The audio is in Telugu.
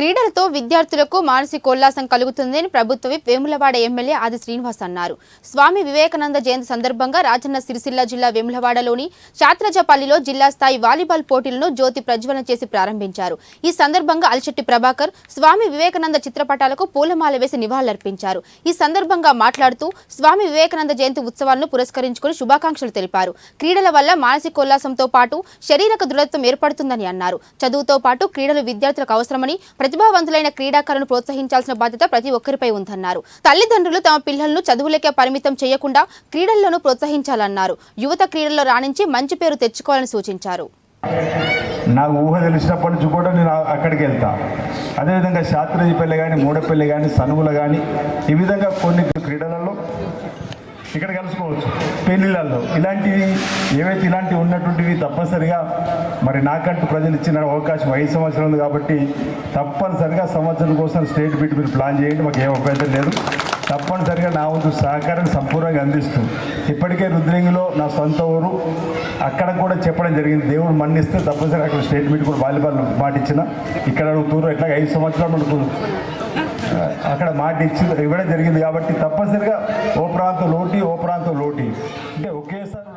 క్రీడలతో విద్యార్థులకు మానసికోల్లాసం కలుగుతుందని ప్రభుత్వ విప్ వేములవాడ ఎమ్మెల్యే ఆది శ్రీనివాస్ అన్నారు. స్వామి వివేకానంద జయంతి సందర్భంగా రాజన్న సిరిసిల్ల జిల్లా వేములవాడలోని శాత్రజపల్లిలో జిల్లా స్థాయి వాలీబాల్ పోటీలను జ్యోతి ప్రజ్వలన చేసి ప్రారంభించారు. ఈ సందర్భంగా అలిశెట్టి ప్రభాకర్ స్వామి వివేకానంద చిత్రపటాలకు పూలమాల వేసి నివాళులర్పించారు. ఈ సందర్భంగా మాట్లాడుతూ స్వామి వివేకానంద జయంతి ఉత్సవాలను పురస్కరించుకుని శుభాకాంక్షలు తెలిపారు. క్రీడల వల్ల మానసికోల్లాసంతో పాటు శారీరక దృఢత్వం ఏర్పడుతుందని అన్నారు. చదువుతో పాటు క్రీడలు విద్యార్థులకు అవసరమని ప్రతిభావంతులైన క్రీడాకారులను ప్రోత్సహించాల్సిన బాధ్యత ప్రతి ఒక్కరిపై ఉందన్నారు. తల్లిదండ్రులు తమ పిల్లలను చదువులకే పరిమితం చేయకుండా క్రీడలను ప్రోత్సహించాలన్నారు. యువత క్రీడల్లో రాణించి మంచి పేరు తెచ్చుకోవాలని సూచించారు. నాకు ఊహ తెలిసినప్పటి నుంచి కూడా నేను అక్కడికి వెళ్తా. అదేవిధంగా శాస్త్రజీపల్లి కానీ మూడపల్లి కానీ సనువులు కానీ ఈ విధంగా కొన్ని క్రీడలలో ఇక్కడ కలుసుకోవచ్చు. పెళ్ళిళ్ళల్లో ఇలాంటివి ఏవైతే ఇలాంటివి ఉన్నటువంటివి తప్పనిసరిగా మరి నాకంటూ ప్రజలు ఇచ్చిన అవకాశం ఐదు సంవత్సరాలు ఉంది కాబట్టి తప్పనిసరిగా సంవత్సరం కోసం స్టేట్ బిట్ మీరు ప్లాన్ చేయండి మాకు ఏం అభ్యంతరం లేదు. తప్పనిసరిగా నా వంతు సహకారాన్ని సంపూర్ణంగా అందిస్తూ ఇప్పటికే రుద్రంగిలో నా సొంత ఊరు అక్కడ కూడా చెప్పడం జరిగింది. దేవుడు మన్నిస్తే తప్పనిసరిగా అక్కడ స్టేట్ మీట్ కూడా వాలీబాల్ మాట ఇచ్చిన ఇక్కడ అడుగుతారు ఎట్లా ఐదు సంవత్సరాలు మనకు అక్కడ మాట ఇచ్చి ఇవ్వడం జరిగింది కాబట్టి తప్పనిసరిగా ఓ ప్రాంతం లోటి ఓ ప్రాంతం లోటి. అంటే ఒకేసారి